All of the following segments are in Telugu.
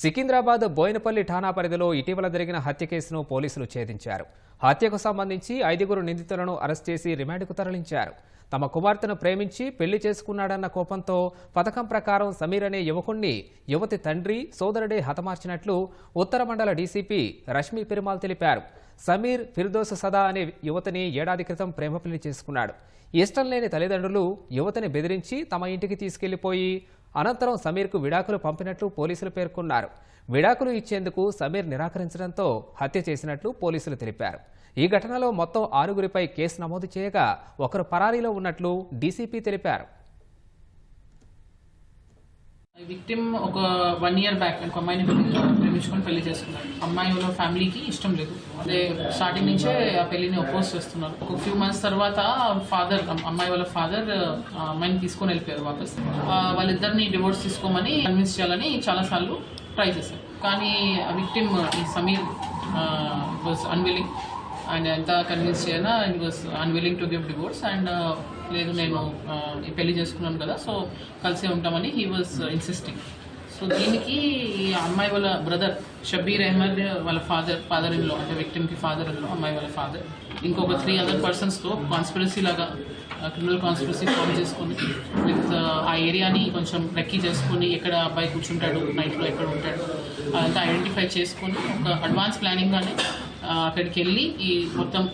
సికింద్రాబాద్ బోయినపల్లి ఠాణా పరిధిలో ఇటీవల జరిగిన హత్య కేసును పోలీసులు ఛేదించారు. హత్యకు సంబంధించి ఐదుగురు నిందితులను అరెస్ట్ చేసి రిమాండ్కు తరలించారు. తమ కుమార్తెను ప్రేమించి పెళ్ళి చేసుకున్నాడన్న కోపంతో పథకం ప్రకారం సమీర్ అనే యువకుణ్ణి యువతి తండ్రి సోదరుడే హతమార్చినట్లు ఉత్తర మండల డీసీపీ రష్మి పెరుమాల్ తెలిపారు. సమీర్ ఫిర్దోస్ సదా అనే యువతిని ఏడాది క్రితం ప్రేమ పెళ్ళి చేసుకున్నాడు. ఇష్టం లేని తల్లిదండ్రులు యువతిని బెదిరించి తమ ఇంటికి తీసుకెళ్ళిపోయి అనంతరం సమీర్కు విడాకులు పంపినట్లు పోలీసులు పేర్కొన్నారు. విడాకులు ఇచ్చేందుకు సమీర్ నిరాకరించడంతో హత్య చేసినట్లు పోలీసులు తెలిపారు. ఈ ఘటనలో మొత్తం ఆరుగురిపై కేసు నమోదు చేయగా ఒకరు పరారీలో ఉన్నట్లు డీసీపీ తెలిపారు. విక్టిమ్ ఒక వన్ ఇయర్ బ్యాక్ ఒక అమ్మాయిని ప్రేమించుకొని పెళ్ళి చేసుకున్నాడు. అమ్మాయి వాళ్ళ ఫ్యామిలీకి ఇష్టం లేదు. అదే స్టార్టింగ్ నుంచే ఆ పెళ్ళిని ఒపోజ్ చేస్తున్నారు. ఒక ఫ్యూ మంత్స్ తర్వాత ఫాదర్ అమ్మాయి వాళ్ళ ఫాదర్ అమ్మాయిని తీసుకొని వెళ్ళిపోయారు వాపస్. వాళ్ళిద్దరిని డివోర్స్ తీసుకోమని కన్విన్స్ చేయాలని చాలా సార్లు ట్రై చేశారు. కానీ విక్టిమ్ ఈ సమీర్ వాజ్ అన్విల్లింగ్ ఆయన ఎంత కన్విన్స్ చేయనా and was unwilling to give divorce and లేదు నేను పెళ్ళి చేసుకున్నాను కదా సో కలిసే ఉంటామని హీ వాజ్ ఇన్సిస్టింగ్ సో దీనికి ఈ అమ్మాయి వాళ్ళ బ్రదర్ షబీర్ అహ్మద్ వాళ్ళ ఫాదర్ ఫాదర్ ఇన్లో అంటే విక్టిమ్కి ఫాదర్ ఇన్లో అమ్మాయి వాళ్ళ ఫాదర్ ఇంకొక త్రీ అదర్ పర్సన్స్తో కాన్స్పిరసీ లాగా క్రిమినల్ కాన్స్పిరసీ ఫామ్ చేసుకొని విత్ uh, ఆ ఏరియాని కొంచెం రెక్కీ చేసుకొని ఎక్కడ అబ్బాయి కూర్చుంటాడు నైట్లో ఎక్కడ ఉంటాడు అదంతా ఐడెంటిఫై చేసుకొని ఒక అడ్వాన్స్ ప్లానింగ్గానే అక్కడికి వెళ్ళి ఈ మొత్తం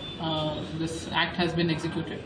this act has been executed